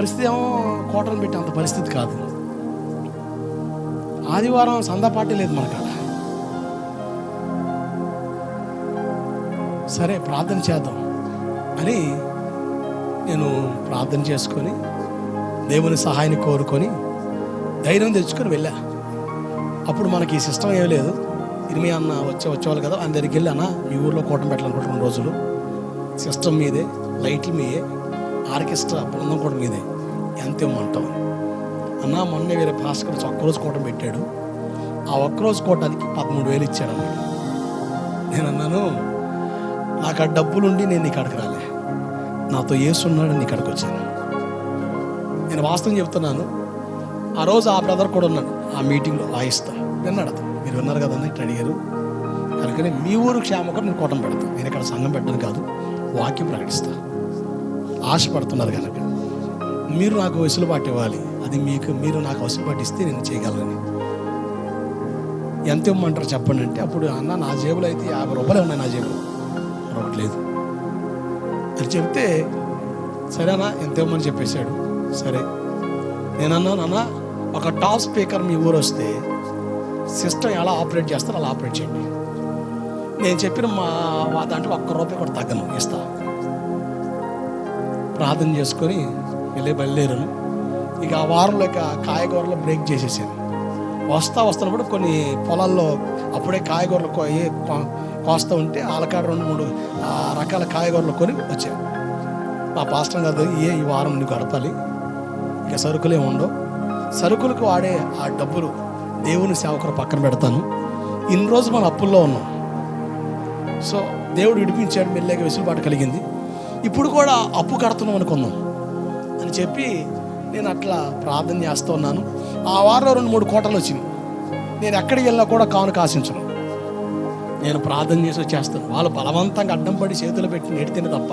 పరిస్థితి ఏమో కోటను పెట్టే అంత పరిస్థితి కాదు. ఆదివారం సందపాటి లేదు మన కాడ సరే ప్రార్థన చేద్దాం. అని నేను ప్రార్థన చేసుకొని దేవుని సహాయాన్ని కోరుకొని ధైర్యం తెచ్చుకొని వెళ్ళా. అప్పుడు మనకి ఈ సిస్టమ్ ఏమీ లేదు. ఇరిమి అన్న వచ్చే వచ్చేవాళ్ళు కదా ఆయన దగ్గరికి వెళ్ళి అన్న ఈ ఊర్లో కూటం పెట్టాలనుకుంటున్న రెండు రోజులు. సిస్టమ్ మీదే లైట్లు మీదే ఆర్కెస్ట్రా బృందం కూడా మీదే. ఎంత ఇమ్మంటాం అన్న మొన్న వేరే భాస్కర్ ఒక్కరోజు కోటం పెట్టాడు. ఆ ఒక్కరోజు కోటానికి పదమూడు వేలు ఇచ్చాడు అన్నాడు నేను అన్నాను నాకు ఆ డబ్బులుండి నేను నీ కాడికి రాలే. నాతో ఏసున్నాడు నీ కాడికి వచ్చాను. నేను వాస్తవం చెప్తున్నాను ఆ రోజు ఆ బ్రదర్ కూడా ఉన్నాడు ఆ మీటింగ్లో వాయిస్తా. విన్నాడు అతను మీరు విన్నారు కదా ఇట్లా అడిగారు. కనుకనే మీ ఊరు క్షేమకం నేను కోటం పెడతాను నేను ఇక్కడ సంఘం పెట్టను కాదు వాక్యం ప్రకటిస్తా. ఆశపడుతున్నారు కనుక. మీరు నాకు వెసులుబాటు ఇవ్వాలి అది మీకు మీరు నాకు వెసులుబాటు ఇస్తే నేను చేయగలను. ఎంత ఇవ్వమంటారు చెప్పండి అంటే అప్పుడు అన్న నా జేబులో అయితే యాభై రూపాయలు ఉన్నాయి నా జేబులో. రావట్లేదు అని చెప్తే సరేనా ఎంత ఇవ్వమని చెప్పేశాడు. సరే. నేను అన్నాను అన్న ఒక టాప్ స్పీకర్ మీ ఊరు వస్తే సిస్టమ్ ఎలా ఆపరేట్ చేస్తారో అలా ఆపరేట్ చేయండి. నేను చెప్పిన మా దాంట్లో ఒక్క రూపాయి కూడా తగ్గను ఇస్తా. ప్రార్థన చేసుకొని వెళ్ళి బయలుదేరాను. ఇక ఆ వారంలో ఇక కాయగూరలు బ్రేక్ చేసేసాను. వస్తా వస్తున్నప్పుడు కొన్ని పొలాల్లో అప్పుడే కాయగూరలు కోయి ఏ కోస్తా ఉంటే ఆలకాడ రెండు మూడు రకాల కాయగూరలు కొని వచ్చాను మా పాస్టర్ గారు ఏ ఈ వారం నీకు గడపాలి ఇక సరుకులే ఉండవు. సరుకులకు వాడే ఆ డబ్బులు దేవుని సేవకులు పక్కన పెడతాను. ఇన్ని రోజు మన అప్పుల్లో ఉన్నాం. సో దేవుడు విడిపించాడు మెల్లగా వెసులుబాటు కలిగింది. ఇప్పుడు కూడా అప్పు కడుతున్నాం అనుకుందాం అని చెప్పి నేను అట్లా ప్రార్థన చేస్తూ ఉన్నాను. ఆ వారంలో రెండు మూడు కోటలు వచ్చింది. నేను ఎక్కడికి వెళ్ళినా కూడా కానుక ఆశించను. నేను ప్రార్థన చేసి వచ్చేస్తాను. వాళ్ళు బలవంతంగా అడ్డం పడి చేతులు పెట్టి నెడితేనే తప్ప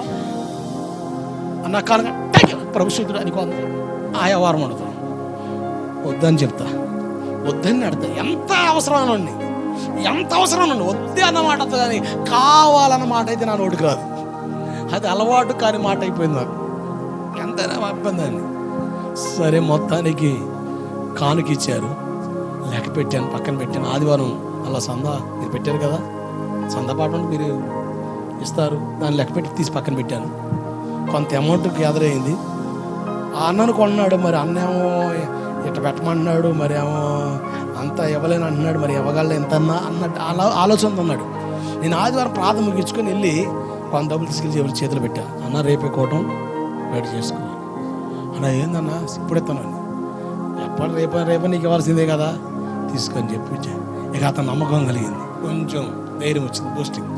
అన్న కానుక ప్రభుశుద్ధుడు అని కొంత ఆయా వారం ఉండదు వద్దని చెప్తా. వద్దని అడతా ఎంత అవసరం అండి ఎంత అవసరం అండి వద్దే అన్నమాట వద్దు కానీ కావాలన్న మాట అయితే నా నోటికి రాదు. అది అలవాటు కాని మాట అయిపోయింది నాకు. ఎంతైనా ఇబ్బంది సరే మొత్తానికి కానుక ఇచ్చారు. లెక్క పెట్టాను పక్కన పెట్టాను. ఆదివారం అలా సందా మీరు పెట్టారు కదా? సందా పాటు మీరు ఇస్తారు. దాన్ని లెక్క పెట్టి తీసి పక్కన పెట్టాను. కొంత అమౌంట్ గ్యాదర్ అయింది. ఆ అన్నను కొన్నాడు మరి అన్నేమో ఇట్ట పెట్టమన్నాడు మరి ఏమో అంత ఇవ్వలేను అంటున్నాడు మరి ఇవ్వగల ఎంత అన్నా అన్నట్టు అలా ఆలోచన ఉన్నాడు. నేను ఆదివారం ప్రార్థన ముగించుకొని వెళ్ళి కొంత డబ్బులు తీసుకెళ్ళి ఎవరి చేతులు పెట్టా. అన్న రేపే కోటం. రెడీ చేసుకోవాలి అన్న ఏందన్నా? ఇప్పుడు ఎత్తాను ఎప్పటి రేప రేపు నీకు ఇవ్వాల్సిందే కదా? తీసుకొని చెప్పి ఇక అతను నమ్మకం కలిగింది. కొంచెం ధైర్యం వచ్చింది బూస్టింగ్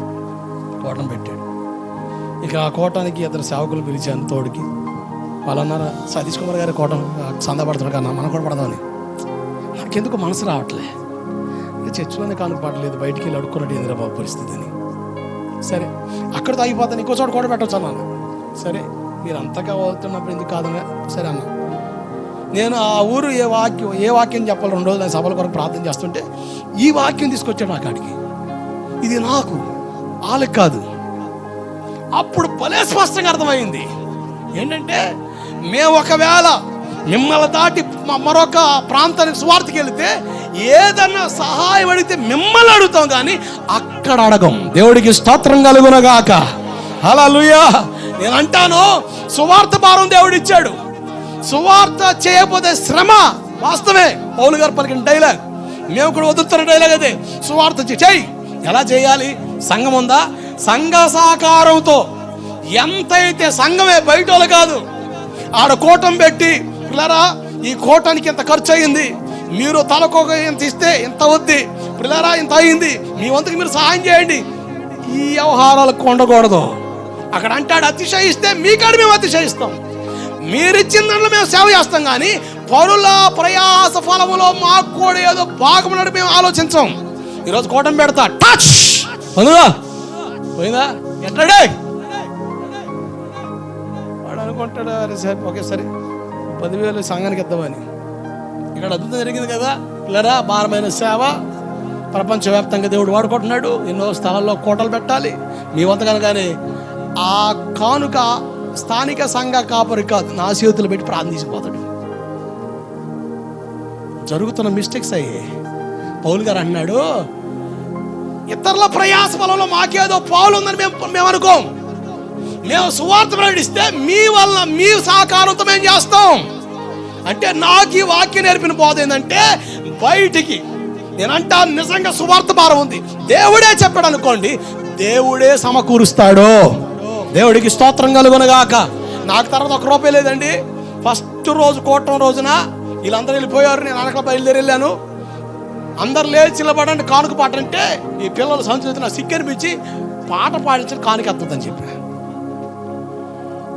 కోటం పెట్టాడు. ఇక ఆ కోటానికి ఇద్దరు సేవకులు పిలిచాను తోడికి వాళ్ళన్నారు సతీష్ కుమార్ గారి కోటం సంద పడుతున్నాడు కన్నా మనం కూడా పడదామని. నాకెందుకు మనసు రావట్లే? చర్చిలోనే కానుక బయటికి వెళ్ళి అడుక్కున్నట్టు ఏందిరా బాబు పరిస్థితి అని. సరే అక్కడ తాగిపోతాను ఇంకో చోట కూడా పెట్టవచ్చు అన్నాను సరే మీరు అంతగా ఎందుకు కాదన్నా సరే అన్న. నేను ఆ ఊరు ఏ వాక్యం ఏ వాక్యం చెప్పాలి రెండు రోజులు నేను సభల కొరకు ప్రార్థన చేస్తుంటే ఈ వాక్యం తీసుకొచ్చాడు నా కాడికి ఇది నాకు వాళ్ళకి కాదు. అప్పుడు భలే స్పష్టంగా అర్థమైంది. ఏంటంటే మేము ఒకవేళ మిమ్మల్ని దాటి మరొక ప్రాంతానికి స్వార్థకి వెళితే ఏదన్నా సహాయం అడిగితే మిమ్మల్ని అడుగుతాం కానీ అక్కడ అడగం. దేవుడికి స్తోత్రం కలుగునగాక. అలా నేను అంటాను సువార్త భారం దేవుడు ఇచ్చాడు సువార్త చేయకపోతే శ్రమ వాస్తవే పౌలు గారు పలికిన డైలాగ్. మేము కూడా వదులుతున్న డైలాగ్ అదే. సువార్త చే- చేయి ఎలా చేయాలి? సంఘం ఉందా? సంఘ సహకారంతో. ఎంతైతే సంఘమే బయట వాళ్ళు కాదు ఆడ కూటం పెట్టి పిల్లరా ఈ కూటానికి ఇంత ఖర్చు అయింది? మీరు తలకొక ఇంత ఇస్తే ఇంత వద్ది. పిల్లరా ఇంత అయింది. మీ వంతుకు మీరు సహాయం చేయండి. ఈ వ్యవహారాలకు ఉండకూడదు అక్కడ అంటాడు అతిశయిస్తే మీ కాడ మేము అతిశయిస్తాం. మీరిచ్చిన దాంట్లో మేము సేవ చేస్తాం కానీ పరుల ప్రయాస ఫలములో మాకు కూడా ఏదో భాగమున్నట్టు మేము ఆలోచించాం. ఈరోజు కోటం పెడతా టచ్! పోయిందా? ఎట్లాడే వాడు అనుకుంటాడు అరే సరే ఓకే సరే. పదివేలు సంఘానికి ఇద్దామని. ఇక్కడ అద్భుతం జరిగింది కదా ఇలారా భారమైన సేవ. ప్రపంచవ్యాప్తంగా దేవుడు వాడుకుంటున్నాడు. ఎన్నో స్థలాల్లో కోటలు పెట్టాలి. మీ వంత కనుకనే ఆ కానుక స్థానిక సంఘ కాపరి కాదు నా చేతులు పెట్టి ప్రార్థించిపోతాడు. జరుగుతున్న మిస్టేక్స్ అయ్యి. పౌల్ గారు అన్నాడు ఇతరుల ప్రయాస బలంలో మాకేదో పాలు ఉందని మేము మేము అనుకోం. మేము సువార్త ప్రకటిస్తే మీ వల్ల మీ సహకారంతో మేము చేస్తాం. అంటే నాకు ఈ వాక్యం నేర్పిన బోధ ఏంటంటే బయటికి నేనంటా నిజంగా సువార్త భారం ఉంది. దేవుడే చెప్పాడు అనుకోండి దేవుడే సమకూరుస్తాడు. దేవుడికి స్తోత్రం కలుగునగాక. నాకు తర్వాత ఒక రూపాయి లేదండి. ఫస్ట్ రోజు కోటం రోజున వీళ్ళందరూ వెళ్ళిపోయారు. నేను అనకల బయలుదేరి వెళ్ళాను అందరు లేచి నిలబడండి. కానుక పాట అంటే ఈ పిల్లలు సంస్కృతి నా సిగ్గనిపించి పాట పాడించడం కానుక ఎత్తదని చెప్పి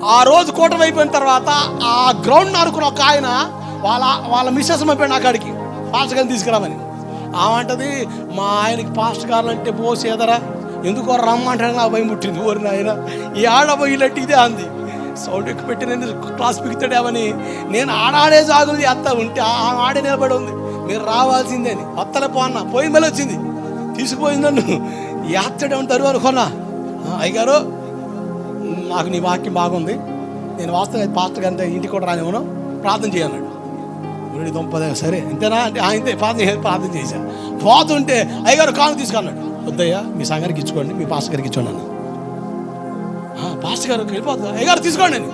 ఆ రోజు కూటమి అయిపోయిన తర్వాత ఆ గ్రౌండ్ అనుకున్న ఒక ఆయన వాళ్ళ వాళ్ళ మిస్సెస్ అయిపోయాడు నా కాడికి పాస్టర్ గారిని తీసుకురామని. ఆమంటది మా ఆయనకి పాస్టర్ గారు అంటే ఎందుకో రమ్మంటాడు నా భయం పుట్టింది. ఊరి ఆయన ఈ ఆడ పోయినట్టు ఇదే అంది. సౌండ్ ఎక్కువ పెట్టి నేను క్లాస్ పిగుతాడేమని నేను ఆడాడే సాగులు చేస్తా ఉంటే ఆ ఆడే నిలబడి ఉంది. మీరు రావాల్సిందే అని. వత్తల పోన్న పోయి మళ్ళీ వచ్చింది. తీసుకుపోయింది నన్ను. యాత్రడే ఉంటారు అనుకున్నా అయ్యగారు నాకు నీ వాక్యం బాగుంది. నేను వాస్తవం పాస్టర్ అంతే ఇంటికి కూడా రానివ్వను. ప్రార్థన చేయన్నాడు రెండు దొంపదే సరే ఇంతేనా? అంటే "ఆ, ప్రార్థన ప్రార్థన చేశాను పోతుంటే అయ్యగారు కాను తీసుకున్నాడు. వద్దయ్యా మీ సంగారికి ఇచ్చుకోండి మీ పాస్ గారికి ఇచ్చుకోండి అన్న "ఆ, పాస్టర్ గారు వెళ్ళిపోతుంది అయ్యగారు తీసుకోండి అని.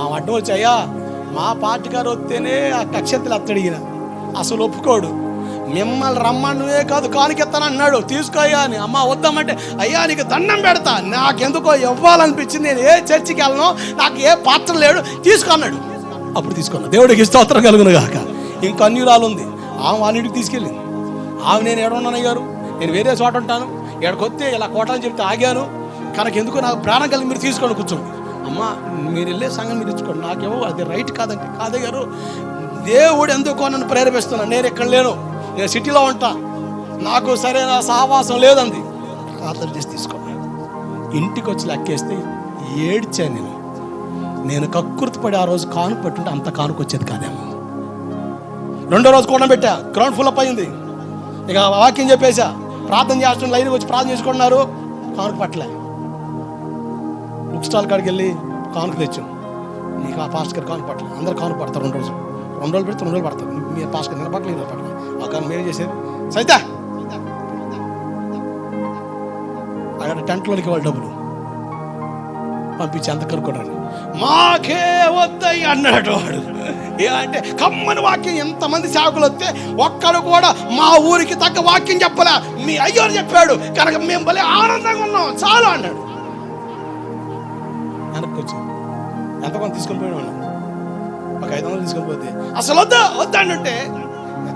ఆ అడ్డం వచ్చి అయ్యా మా పార్టీ గారు వస్తేనే ఆ కక్షంతలు అత్తడిగిన. అసలు ఒప్పుకోడు. మిమ్మల్ని రమ్మన్నవే కాదు కానికెత్తాను అన్నాడు. తీసుకోయ్యా అని. అమ్మ వద్దామంటే అయ్యా నీకు దండం పెడతా. నాకెందుకో ఇవ్వాలనిపించింది. నేను ఏ చర్చికి వెళ్ళను. నాకు ఏ పాత్ర లేడు. తీసుకో అన్నాడు. అప్పుడు తీసుకున్నా దేవుడికి స్తోత్రం కలుగును గాక. ఇంకా అన్యురాలు ఉంది. ఆమె వాళ్ళ ఇంటికి తీసుకెళ్ళింది. ఆమె నేను ఎడన్నాను అయ్యారు నేను వేరే చోట ఉంటాను ఎక్కడికొస్తే ఇలా కోటలు చెప్తే ఆగాను. కనుక ఎందుకు నాకు ప్రాణం కలిగి మీరు తీసుకొని కూర్చోండి. అమ్మ మీరు వెళ్ళే సంఘం మీరు ఇచ్చుకోండి నాకేమో అది రైట్ కాదండి. కాదయ్యారు దేవుడు ఎందుకో నన్ను ప్రేరేపిస్తున్నాను నేను ఇక్కడ లేను. నేను సిటీలో ఉంటా. నాకు సరైన సహవాసం లేదండి. ప్రార్థన చేసి తీసుకోండి. ఇంటికి వచ్చి లెక్కేస్తే ఏడ్చాను నేను. నేను కక్కుర్తిపడి ఆ రోజు కాను పెట్టుంటే అంత కానుకొచ్చేది కాదేమో. రెండో రోజు కూడా పెట్టా గ్రౌండ్ ఫుల్ అప్ అయింది. ఇక వాకింగ్ చెప్పేశా. ప్రార్థన చేస్తున్న లైన్కి వచ్చి ప్రార్థన చేసుకుంటున్నారు. కానుక పట్టలే. బుక్ స్టాల్ కాడికి వెళ్ళి కానుక తెచ్చాం. నీకు ఆ పాస్ట్ గారు కానుక పట్టలే. అందరు కానుక పడతారు రెండు రోజులు. రెండు రోజులు పెడితే రెండు రోజులు పడతారు. మీ పాస్ట్ గారు నిలబట్టలేదు నిలబట్టలేదు ఆ కాను మీరే చేసేది. సైతా! అక్కడ టెంట్లోనికి వాళ్ళ డబ్బులు. పంపించి అంత కనుక్కోండి మాకే వద్దయ్య అన్నాడు వాడు. అంటే కమ్మని వాక్యం ఎంతమంది సేవకులు వస్తే ఒక్కడు కూడా మా ఊరికి తగ్గ వాక్యం చెప్పలే. మీ అయ్యోరు చెప్పాడు. కనుక మేము భలే ఆనందంగా ఉన్నాం. చాలు అన్నాడు. వెనక్కి వచ్చి ఎంత కొంత తీసుకొని పోయాడు ఒక ఐదు వందలు తీసుకొని పోతే అసలు వద్దా వద్దా అంటే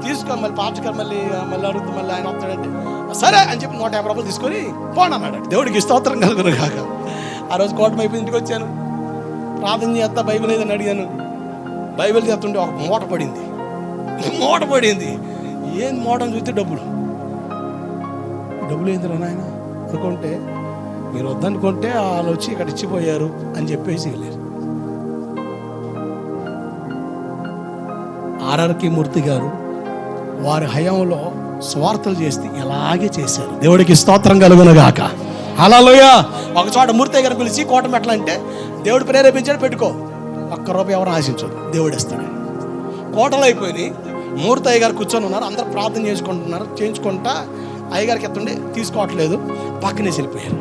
తీసుకో మళ్ళీ పాపకర్ మళ్ళీ మళ్ళీ అడుగుతూ మళ్ళీ ఆయన వస్తాడంటే సరే అని చెప్పి నూట యాభై రూపాయలు తీసుకొని పోండి అన్నాడు. దేవుడికి స్తోత్రం కలుగును కాక ఆ రోజు కోటం అయిపోయి ఇంటికి వచ్చాను. ప్రార్థన చేస్తా బైబిల్ ఏదని అడిగాను. బైబిల్ చేస్తుంటే ఒక మూట పడింది. మూట పడింది. ఏం మూటను చూస్తే డబ్బులు? డబ్బులు ఏందిరా నాయన? అనుకుంటే మీరు వద్దనుకుంటే వాళ్ళు వచ్చి ఇక్కడ ఇచ్చిపోయారు అని చెప్పేసి వెళ్ళారు. ఆర్ఆర్కి మూర్తి గారు వారి హయాంలో స్వార్థలు చేస్తే ఇలాగే చేశారు. దేవుడికి స్తోత్రం కలుగునగాక. హలోయ ఒక చోట మూర్తి గారు పిలిచి కోట మెట్లంటే దేవుడు ప్రేరేపించాడు పెట్టుకో. ఒక్క రూపాయి ఎవరు ఆశించదు దేవుడు ఇస్తాడు కోటలు అయిపోయింది మూర్తి అయ్యగారు కూర్చొని ఉన్నారు. అందరు ప్రార్థన చేసుకుంటున్నారు. చేయించుకుంటా అయ్యగారికి ఎత్తుండే తీసుకోవట్లేదు. పక్కనే వెళ్ళిపోయారు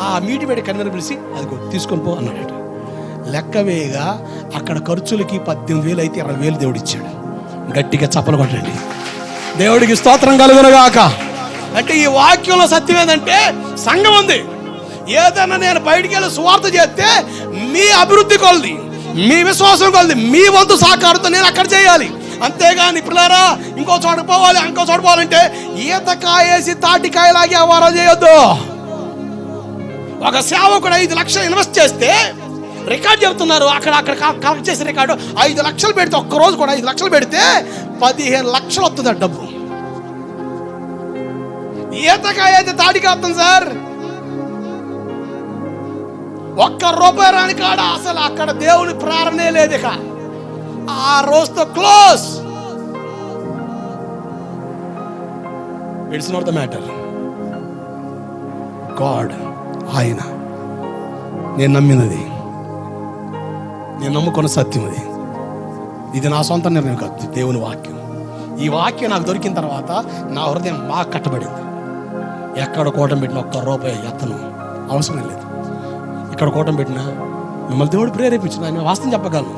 ఆ మీటి పెట్టి కన్వీనర్ పిలిచి అదిగో తీసుకొని పో అన్నాడట. లెక్క వేయగా అక్కడ ఖర్చులకి పద్దెనిమిది వేలు అయితే ఇరవై వేలు దేవుడు ఇచ్చాడు గట్టిగా చప్పలు కొట్టండి. దేవుడికి స్తోత్రం కలుగునగాక. అంటే ఈ వాక్యంలో సత్యం ఏంటంటే సంఘం ఉంది. ఏదైనా నేను బయటికి వెళ్ళి సువార్త చేస్తే మీ అభివృద్ధి కొలది. మీ విశ్వాసం కొలది. మీ వంతు సహకారంతో నేను అక్కడ చేయాలి. అంతేగాని పిల్లరా ఇంకో చోట పోవాలి ఇంకో చోట పోవాలంటే ఈత కాయేసి తాటికాయలాగే వ్యవహారం చేయొద్దు. ఒక సేవకుడు ఐదు లక్షలు ఇన్వెస్ట్ చేస్తే రికార్డ్ చెబుతున్నారు. అక్కడ అక్కడ కలెక్ట్ చేసే రికార్డు. ఐదు లక్షలు పెడితే ఒక్క రోజు కూడా ఐదు లక్షలు పెడితే పదిహేను లక్షలు వస్తుంది ఆ డబ్బు. ఈతకాయ అయితే తాడికి వస్తుంది సార్. ఒక్క రూపాయి రాని కాడ అసలు అక్కడ దేవుని ప్రేరణే లేదు ఇక. ఆ రోజుతో close. It's not the matter God ఆయన నేను నమ్మినది. నేను నమ్ముకున్న సత్యం అది. ఇది నా సొంత నిర్ణయం కాదు దేవుని వాక్యం. ఈ వాక్యం నాకు దొరికిన తర్వాత నా హృదయం బాగా కట్టబడింది. ఎక్కడ కోటం పెట్టిన ఒక్క రూపాయి ఎత్తను. అవసరం లేదు. ఇక్కడ కోటం పెట్టినా మిమ్మల్ని దేవుడు ప్రేరేపించిన ఆయన వాస్తవం చెప్పగలను.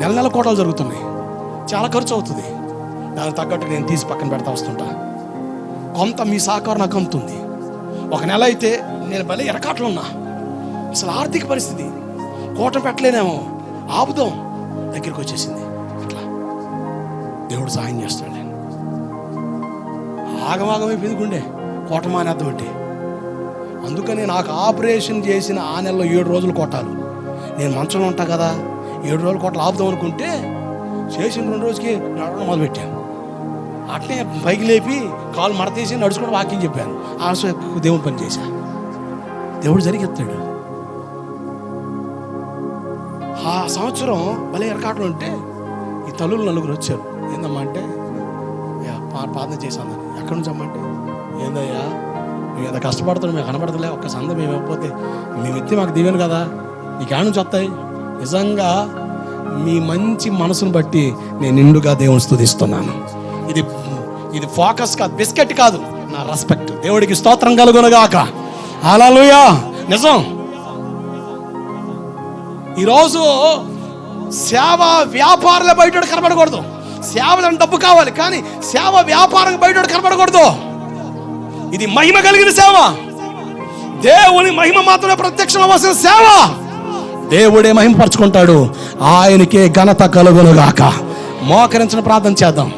నెల నెల కోటలు జరుగుతున్నాయి. చాలా ఖర్చు అవుతుంది. దానికి తగ్గట్టు నేను తీసి పక్కన పెడతా వస్తుంటా. కొంత మీ సహకారం నాకు అందుతుంది. ఒక నెల అయితే నేను భలే ఎరకాట్లు ఉన్నా. అసలు ఆర్థిక పరిస్థితి. కోట పెట్టలేనేమో. ఆపుదాం. దగ్గరికి వచ్చేసింది. అట్లా దేవుడు సహాయం చేస్తాడు. నేను ఆగమాగమైపోయింది గుండె. కోట మానేద్దాం అంటే అందుకని నాకు ఆపరేషన్ చేసిన ఆ నెలలో ఏడు రోజులు కొట్టాలి. నేను మంచంలో ఉంటా కదా ఏడు రోజులు కొట్టాలి ఆపుదాం అనుకుంటే చేసిన రెండు రోజుకి నడవడం మొదలుపెట్టాను. అట్నే పైకి లేపి కాలు మడతీసి నడుచుకుని వాకింగ్ చెప్పాను. ఆ సో దేవుని పని చేశా. దేవుడు జరిగెత్తాడు ఆ సంవత్సరం భలే ఎరకాటలు ఉంటే ఈ తల్లులు నలుగురు వచ్చారు. ఏందమ్మా అంటే "యా, ప్రార్థన చేశాను. ఎక్కడి నుంచి అమ్మంటే ఏందయ్యా? మేము ఎంత కష్టపడుతున్నాం మేము కనబడతలే ఒక్క సంద మేము ఇవ్వకపోతే. మేము ఎత్తి మాకు దివ్యను కదా. నీకు నుంచి వస్తాయి? నిజంగా మీ మంచి మనసును బట్టి నేను నిండుగా దేవుని స్థుతిస్తున్నాను. ఇది ఇది ఫోకస్ కాదు బిస్కెట్ కాదు. నా రెస్పెక్ట్ దేవుడికి స్తోత్రం కలుగునుగాక. హల్లెలూయా. నిజం. ఈరోజు సేవ వ్యాపారాల బయట కనబడకూడదు. సేవలను డబ్బు కావాలి కానీ సేవ వ్యాపారం బయట కనబడకూడదు. ఇది మహిమ కలిగిన సేవ. దేవుని మహిమ మాత్రమే ప్రత్యక్షం అవ్వాల్సిన సేవ. దేవుడే మహిమపరచుకుంటాడు. ఆయనకే ఘనత కలుగునుగాక. మోకరించిన ప్రార్థన చేద్దాం.